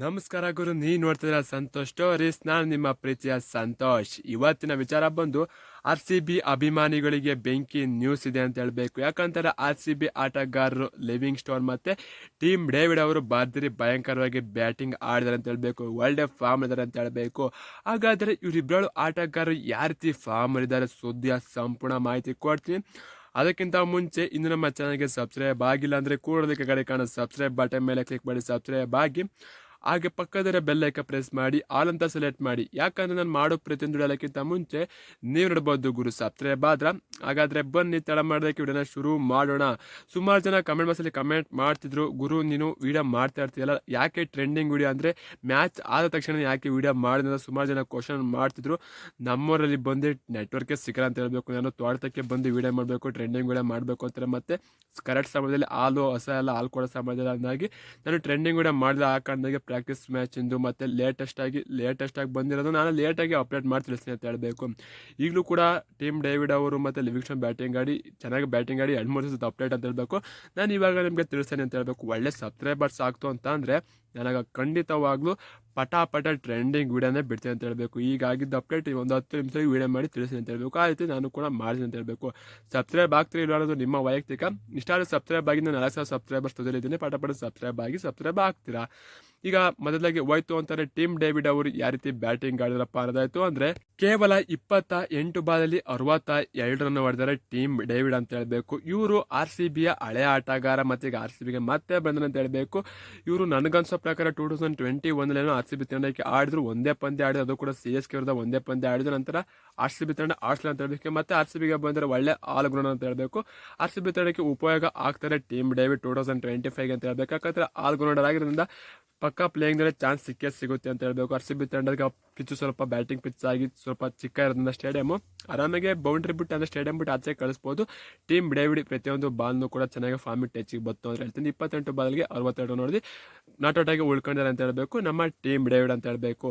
ನಮಸ್ಕಾರ ಗುರು ನೀ ನೋಡ್ತಿದ್ರ ಸಂತೋಷ್ ಸ್ಟೋರೀಸ್. ನಾನು ನಿಮ್ಮ ಪ್ರೀತಿಯ ಸಂತೋಷ್. ಇವತ್ತಿನ ವಿಚಾರ ಬಂದು ಆರ್ ಸಿ ಬಿ ಅಭಿಮಾನಿಗಳಿಗೆ ಬೆಂಕಿ ನ್ಯೂಸ್ ಇದೆ ಅಂತ ಹೇಳಬೇಕು. ಯಾಕಂತಾರೆ ಆರ್ ಸಿ ಬಿ ಆಟಗಾರರು ಲಿವಿಂಗ್ ಸ್ಟೋನ್ ಮತ್ತೆ ಟೀಮ್ ಡೇವಿಡ್ ಅವರು ಭರ್ಜರಿ ಭಯಂಕರವಾಗಿ ಬ್ಯಾಟಿಂಗ್ ಆಡಿದಾರೆ ಅಂತ ಹೇಳಬೇಕು. ಒಳ್ಳೆ ಫಾರ್ಮ್ ಇದ್ದಾರೆ ಅಂತ ಹೇಳಬೇಕು. ಹಾಗಾದ್ರೆ ಇವರಿಬ್ಬರು ಆಟಗಾರರು ಯಾವ ರೀತಿ ಫಾರ್ಮ್ ಇದ್ದಾರೆ ಸುದ್ದಿಯ ಸಂಪೂರ್ಣ ಮಾಹಿತಿ ಕೊಡ್ತೀನಿ. ಅದಕ್ಕಿಂತ ಮುಂಚೆ ಇನ್ನು ನಮ್ಮ ಚಾನಲ್ಗೆ ಸಬ್ಸ್ಕ್ರೈಬ್ ಆಗಿಲ್ಲ ಅಂದರೆ ಕೂಡೋದಕ್ಕೆ ಕಡೆ ಕಾಣೋ ಸಬ್ಸ್ಕ್ರೈಬ್ ಬಟನ್ ಮೇಲೆ ಕ್ಲಿಕ್ ಮಾಡಿ ಸಬ್ಸ್ಕ್ರೈಬ್ ಆಗಿ. ಹಾಗೆ ಪಕ್ಕದಲ್ಲೇ ಬೆಲ್ಲೈಕ ಪ್ರೆಸ್ ಮಾಡಿ ಆಲ್ ಅಂತ ಸೆಲೆಕ್ಟ್ ಮಾಡಿ. ಯಾಕಂದ್ರೆ ನಾನು ಮಾಡೋ ಪ್ರತಿಯೊಂದು ಹೇಳೋಕ್ಕಿಂತ ಮುಂಚೆ ನೀವು ನೋಡ್ಬೋದು ಗುರು ಸಾಪ್ತ್ರೆ ಬಾದ್ರ? ಹಾಗಾದ್ರೆ ಬನ್ನಿ, ತಡ ಮಾಡೋದಕ್ಕೆ ವಿಡಿಯೋನ ಶುರು ಮಾಡೋಣ. ಸುಮಾರು ಜನ ಕಮೆಂಟ್ ಬಾಕ್ಸಲ್ಲಿ ಕಮೆಂಟ್ ಮಾಡ್ತಿದ್ರು. ಗುರು, ನೀನು ವಿಡಿಯೋ ಮಾಡ್ತಾ ಇರ್ತೀಯಲ್ಲ, ಯಾಕೆ ಟ್ರೆಂಡಿಂಗ್ ವಿಡಿಯೋ ಅಂದರೆ ಮ್ಯಾಚ್ ಆದ ತಕ್ಷಣ ಯಾಕೆ ವಿಡಿಯೋ ಮಾಡಿದ್ರೆ ಸುಮಾರು ಜನ ಕ್ವಶನ್ ಮಾಡ್ತಿದ್ರು. ನಮ್ಮೂರಲ್ಲಿ ಬಂದು ನೆಟ್ವರ್ಕೇ ಸಿಗಲ್ಲ ಅಂತ ಹೇಳಬೇಕು. ನಾನು ತೋಟಕ್ಕೆ ಬಂದು ವಿಡಿಯೋ ಮಾಡಬೇಕು ಟ್ರೆಂಡಿಂಗ್ ವಿಡಿಯೋ ಮಾಡಬೇಕು ಅಂತಾರೆ. ಮತ್ತೆ ಕರೆಕ್ಟ್ ಸಮಯದಲ್ಲಿ ಹಾಲು, ಹೊಸ ಎಲ್ಲ ಹಾಲು ಕೊಡೋ ಸಮಯದಲ್ಲಿ ಅಂದಾಗಿ ನಾನು ಟ್ರೆಂಡಿಂಗ್ ವಿಡಿಯೋ ಮಾಡಿದ ಆ ಕಾರಣದಾಗೆ ಪ್ರಾಕ್ಟೀಸ್ ಮ್ಯಾಚಿಂದು ಮತ್ತು ಲೇಟೆಸ್ಟ್ ಆಗಿ ಬಂದಿರೋದು. ನಾನು ಲೇಟಾಗಿ ಅಪ್ಡೇಟ್ ಮಾಡಿ ತಿಳಿಸ್ತೀನಿ ಅಂತ ಹೇಳಬೇಕು. ಈಗಲೂ ಕೂಡ ಟೀಮ್ ಡೇವಿಡ್ ಅವರು ಮತ್ತು ಲಿವಿಕ್ಷನ್ ಬ್ಯಾಟಿಂಗ್ ಆಡಿ, ಚೆನ್ನಾಗಿ ಬ್ಯಾಟಿಂಗ್ ಆಡಿ ಎರಡು ಮೂರು ದಿವಸದ ಅಪ್ಡೇಟ್ ಅಂತ ಹೇಳಬೇಕು. ನಾನು ಇವಾಗ ನಿಮಗೆ ತಿಳಿಸ್ತೇನೆ ಅಂತ ಹೇಳಬೇಕು. ಒಳ್ಳೆ ಸಬ್ಸ್ಕ್ರೈಬರ್ಸ್ ಆಗ್ತು ಅಂತ ಅಂದರೆ, ನನಗೆ ಖಂಡಿತವಾಗ್ಲೂ ಪಟ ಪಟ ಟ್ರೆಂಡಿಂಗ್ ವಿಡಿಯೋನೇ ಬಿಡ್ತೀನಿ ಅಂತ ಹೇಳಬೇಕು. ಈಗ ಅಪ್ಡೇಟ್ ಒಂದು ಹತ್ತು ನಿಮಿಷ ವಿಡಿಯೋ ಮಾಡಿ ತಿಳಿಸಿ ಅಂತ ಹೇಳಬೇಕು. ಆ ರೀತಿ ನಾನು ಕೂಡ ಮಾಡ್ತೀನಿ ಅಂತ ಹೇಳಬೇಕು. ಸಬ್ಸ್ಕ್ರೈಬ್ ಆಗ್ತೀರಿ ಇಲ್ಲ ಅನ್ನೋದು ನಿಮ್ಮ ವೈಯಕ್ತಿಕ. ಇಷ್ಟಾದ್ರೂ ಸಬ್ಸ್ಕ್ರೈಬ್ ಆಗಿ ನಾನು ನಾಲ್ಕು ಸಾವಿರ ಸಬ್ಸ್ಕ್ರೈಬರ್ಸ್ ಪಟ ಪಟ ಸಬ್ಸ್ಕ್ರೈಬ್ ಆಗಿ ಸಬ್ಸ್ಕ್ರೈಬ್ ಆಗ್ತೀರಾ? ಈಗ ಮೊದಲಾಗಿ ಹೋಯ್ತು ಅಂತಾರೆ ಟೀಮ್ ಡೇವಿಡ್ ಅವರು ಯಾವ ರೀತಿ ಬ್ಯಾಟಿಂಗ್ ಆಡಿದ್ರಪ್ಪ ಅನ್ನೋದಾಯ್ತು. ಅಂದ್ರೆ ಕೇವಲ ಇಪ್ಪತ್ತ ಎಂಟು ಬಾಲಲ್ಲಿ ಅರವತ್ತ ಎರಡು ರನ್ ಹೊಡೆದರೆ ಟೀಮ್ ಡೇವಿಡ್ ಅಂತ ಹೇಳಬೇಕು. ಇವರು ಆರ್ ಸಿ ಬಿಯ ಹಳೆ ಆಟಗಾರ ಮತ್ತೆ ಈಗ ಆರ್ ಸಿ ಬಿಗೆ ಮತ್ತೆ ಬಂದ್ರೆ ಅಂತ ಹೇಳಬೇಕು. ಇವರು ನನಗನ್ಸೋ ಪ್ರಕಾರ ಟೂ ತೌಸಂಡ್ ಟ್ವೆಂಟಿ ಒಂದಲೇನೋ ಆರ್ ಸಿ ಬಿ ತಂಡಕ್ಕೆ ಆಡಿದ್ರು, ಒಂದೇ ಪಂದ್ಯ ಆಡಿದ್ರು, ಅದು ಕೂಡ ಸಿ ಎಸ್ ಕೆ ವಿರುದ್ಧ ಒಂದೇ ಪಂದ್ಯ ಆಡಿದ ನಂತರ ಆರ್ ಸಿ ಬಿ ತಂಡ ಆಡ್ಸಲ ಅಂತ ಹೇಳಬೇಕು. ಮತ್ತೆ ಆರ್ ಸಿ ಬಿಗೆ ಬಂದರೆ ಒಳ್ಳೆ ಆಲ್ಗ್ರೌಂಡ್ ಅಂತ ಹೇಳಬೇಕು. ಆರ್ ಸಿ ಬಿ ತಂಡಕ್ಕೆ ಉಪಯೋಗ ಆಗ್ತಾರೆ Tim David two thousand twenty five ಅಂತ ಹೇಳಬೇಕು. ಯಾಕಂದ್ರೆ ಆಲ್ಗ್ರೌಂಡರ್ ಆಗಿರೋದ್ರಿಂದ ಪಕ್ಕ ಪ್ಲೇಯಿಂಗ್ನಲ್ಲಿ ಚಾನ್ಸ್ ಸಿಕ್ಕೇ ಸಿಗುತ್ತೆ ಅಂತ ಹೇಳಬೇಕು. ಆರ್ ಸಿ ಬಿ ತಂಡಕ್ಕೆ ಪಿಚ್ಚು ಸ್ವಲ್ಪ ಬ್ಯಾಟಿಂಗ್ ಪಿಚ್ ಆಗಿ ಸ್ವಲ್ಪ ಚಿಕ್ಕ ಇರೋದ್ರಿಂದ ಸ್ಟೇಡಿಯಮ್ಮು ಆರಾಮಾಗೆ ಬೌಂಡ್ರಿ ಬಿಟ್ಟು ಅಂದರೆ ಸ್ಟೇಡಿಯಂ ಬಿಟ್ಟು ಆಚೆ ಕಳಿಸ್ಬೋದು. ಟೀಮ್ ಡೇವಿಡ್ ಪ್ರತಿಯೊಂದು ಬಾಲ್ನು ಕೂಡ ಚೆನ್ನಾಗಿ ಫಾರ್ಮಿಟ್ ಟಚ್ಗೆ ಬತ್ತು ಅಂತ ಹೇಳ್ತೀನಿ. ಇಪ್ಪತ್ತೆಂಟು ಬಾಲ್ಗೆ ಅರವತ್ತೆರಡು ನೋಡಿ ನಾಟ್ ಔಟ್ ಆಗಿ ಉಳ್ಕೊಂಡಿದ್ದಾರೆ ಅಂತ ಹೇಳಬೇಕು. ನಮ್ಮ ಟೀಮ್ ಡೇವಿಡ್ ಅಂತ ಹೇಳಬೇಕು.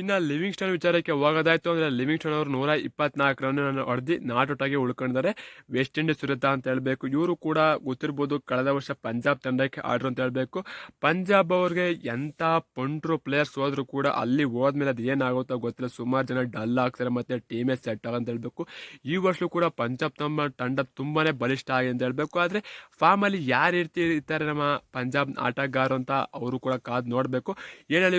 ಇನ್ನು ಲಿವಿಂಗ್ ಸ್ಟೋನ್ ವಿಚಾರಕ್ಕೆ ಹೋಗೋದಾಯ್ತು ಅಂದರೆ ಲಿವಿಂಗ್ ಸ್ಟೋನ್ ಅವರು ನೂರ ಇಪ್ಪತ್ನಾಲ್ಕು ರನ್ ಹೊಡೆದು ನಾಟ್ ಔಟ್ ಆಗಿ ಉಳ್ಕೊಂಡಿದ್ದಾರೆ. ವೆಸ್ಟ್ ಇಂಡೀಸ್ ವಿರುದ್ಧ ಅಂತ ಹೇಳಬೇಕು. ಇವರು ಕೂಡ ಗೊತ್ತಿರ್ಬೋದು ಕಳೆದ ವರ್ಷ ಪಂಜಾಬ್ ತಂಡಕ್ಕೆ ಆಡ್ರು ಅಂತ ಹೇಳಬೇಕು. ಪಂಜಾಬ್ ಅವ್ರಿಗೆ ಎಂಥ ಪಂಟ್ರು ಪ್ಲೇಯರ್ಸ್ ಹೋದರೂ ಕೂಡ ಅಲ್ಲಿ ಹೋದ್ಮೇಲೆ ಅದು ಏನಾಗುತ್ತೋ ಗೊತ್ತಿಲ್ಲ. ಸುಮಾರು ಜನ ಡಲ್ ಆಗ್ತಾರೆ ಮತ್ತು ಟೀಮೇ ಸೆಟ್ ಅಂತ ಹೇಳಬೇಕು. ಈ ವರ್ಷ ಕೂಡ ಪಂಜಾಬ್ ತಮ್ಮ ತಂಡ ತುಂಬಾ ಬಲಿಷ್ಠ ಆಗಿದೆ ಅಂತ ಹೇಳಬೇಕು. ಆದರೆ ಫಾರ್ಮಲ್ಲಿ ಯಾರು ಇರ್ತಿ ಇರ್ತಾರೆ ನಮ್ಮ ಪಂಜಾಬ್ ಆಟಗಾರರು ಅಂತ ಅವರು ಕೂಡ ಕಾದು ನೋಡಬೇಕು.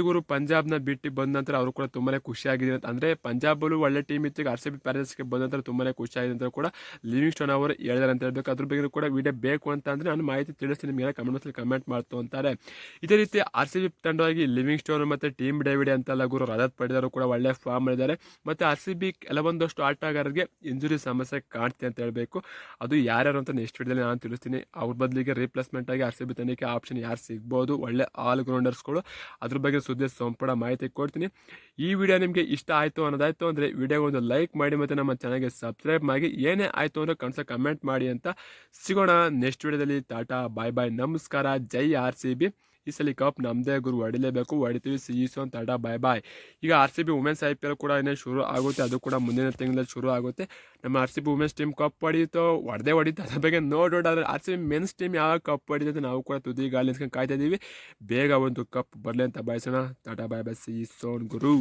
ಇವರು ಪಂಜಾಬ್ನ ಬಿಟ್ಟು ಬಂದ ನಂತರ ಅವರು ಕೂಡ ತುಂಬಾ ಖುಷಿಯಾಗಿದೆ ಅಂತ ಅಂದರೆ ಪಂಜಾಬಲ್ಲೂ ಒಳ್ಳೆ ಟೀಮ್ ಇತ್ತು. ಆರ್ ಸಿ ಬಿ ಪ್ಯಾರೇಸ್ಗೆ ಬಂದ ತುಂಬಾ ಖುಷಿಯಾಗಿದೆ ಅಂತ ಕೂಡ ಲಿವಿಂಗ್ ಸ್ಟೋನ್ ಅವರು ಹೇಳಿದಾರೆ ಅಂತ ಹೇಳಬೇಕು. ಅದ್ರ ಬಗ್ಗೆ ಕೂಡ ವಿಡಿಯೋ ಬೇಕು ಅಂತ ಅಂದರೆ ನಾನು ಮಾಹಿತಿ ತಿಳಿಸ್ತೀನಿ. ನಿಮಗೆ ಕಮೆಂಟ್ ಬಾಕ್ಸಲ್ಲಿ ಕಮೆಂಟ್ ಮಾಡ್ತು ಅಂತಾರೆ. ಇದೇ ರೀತಿ ಆರ್ ಸಿ ಬಿ ತಂಡವಾಗಿ ಲಿವಿಂಗ್ ಸ್ಟೋನ್ ಮತ್ತು ಟೀಮ್ ಡೇವಿಡ್ ಅಂತೆಲ್ಲ ಗುರು ರಜತ್ ಪಡೆದವರು ಕೂಡ ಒಳ್ಳೆ ಫಾರ್ಮ್ ಇದ್ದಾರೆ ಮತ್ತು ಆರ್ ಸಿ ಬಿ ಕೆಲವೊಂದಷ್ಟು ಆಟಗಾರರಿಗೆ ಇಂಜುರಿ ಸಮಸ್ಯೆ ಕಾಣ್ತಿದೆ ಅಂತ ಹೇಳಬೇಕು. ಅದು ಯಾರ್ಯಾರು ಅಂತ ನೆಕ್ಸ್ಟ್ ವಿಡಿಯೋದಲ್ಲಿ ನಾನು ತಿಳಿಸ್ತೀನಿ. ಅವ್ರ ಬದಲಿಗೆ ರೀಪ್ಲೇಸ್ಮೆಂಟ್ ಆಗಿ ಆರ್ ಸಿ ಬಿ ತಂಡಕ್ಕೆ ಆಪ್ಷನ್ ಯಾರು ಸಿಗ್ಬೋದು? ಒಳ್ಳೆ ಆಲ್ ಗ್ರೌಂಡರ್ಸ್ಗಳು ಅದ್ರ ಬಗ್ಗೆ ಸುದ್ದಿ ಸಂಪೂರ್ಣ ಮಾಹಿತಿ ಕೊಡ್ತೀನಿ. ಈ ವಿಡಿಯೋ ನಿಮಗೆ ಇಷ್ಟ ಆಯಿತು ಅನ್ನೋದಾಯ್ತು ಅಂದರೆ ವಿಡಿಯೋ ಒಂದು ಲೈಕ್ ಮಾಡಿ ಮತ್ತು ನಮ್ಮ ಚಾನಲ್ಗೆ ಸಬ್ಸ್ಕ್ರೈಬ್ ಮಾಡಿ. ಏನೇ ಆಯಿತು ಅಂದರೆ ಕನ್ಸ ಕಮೆಂಟ್ ಮಾಡಿ ಅಂತ. ಸಿಗೋಣ ನೆಕ್ಸ್ಟ್ ವಿಡಿಯೋದಲ್ಲಿ. Tata, bye bye. ನಮಸ್ಕಾರ. ಜೈ ಆರ್ ಸಿ ಬಿ. ಈ ಸಲ ಕಪ್ ನಮ್ಮದೇ ಗುರು ಹೊಡಿಲೇಬೇಕು ಹೊಡಿತೀವಿ ಸೀಸು ಅಂತ ಅಡ ಬಾಯ್ ಬಾಯ್ ಈಗ R C B women's I P L ಕೂಡ ಇನ್ನೇ ಶುರು ಆಗುತ್ತೆ, ಅದು ಕೂಡ ಮುಂದಿನ ತಿಂಗಳಲ್ಲಿ ಶುರು ಆಗುತ್ತೆ. ನಮ್ಮ R C B women's team cup ಹೊಡೆಯುತ್ತೋ ಹೊಡೆದೇ ಹೊಡಿತು, ಅದ್ರ ಬಗ್ಗೆ ನೋಡಿ ಆದರೆ R C B men's team ಯಾವಾಗ ಕಪ್ ಹೊಡಿತದೆ ನಾವು ಕೂಡ ತುದಿ ಗಾಲಿಸ್ಕೊಂಡು ಕಾಯ್ತಾ ಇದ್ದೀವಿ ಬೇಗ ಒಂದು ಕಪ್ ಬರಲಿ ಅಂತ ಬಯಸೋಣ. ಟಾಟಾ ಬಾಯ್ ಬಾಯ್ ಸಿ ಸೋನ್ ಗುರು.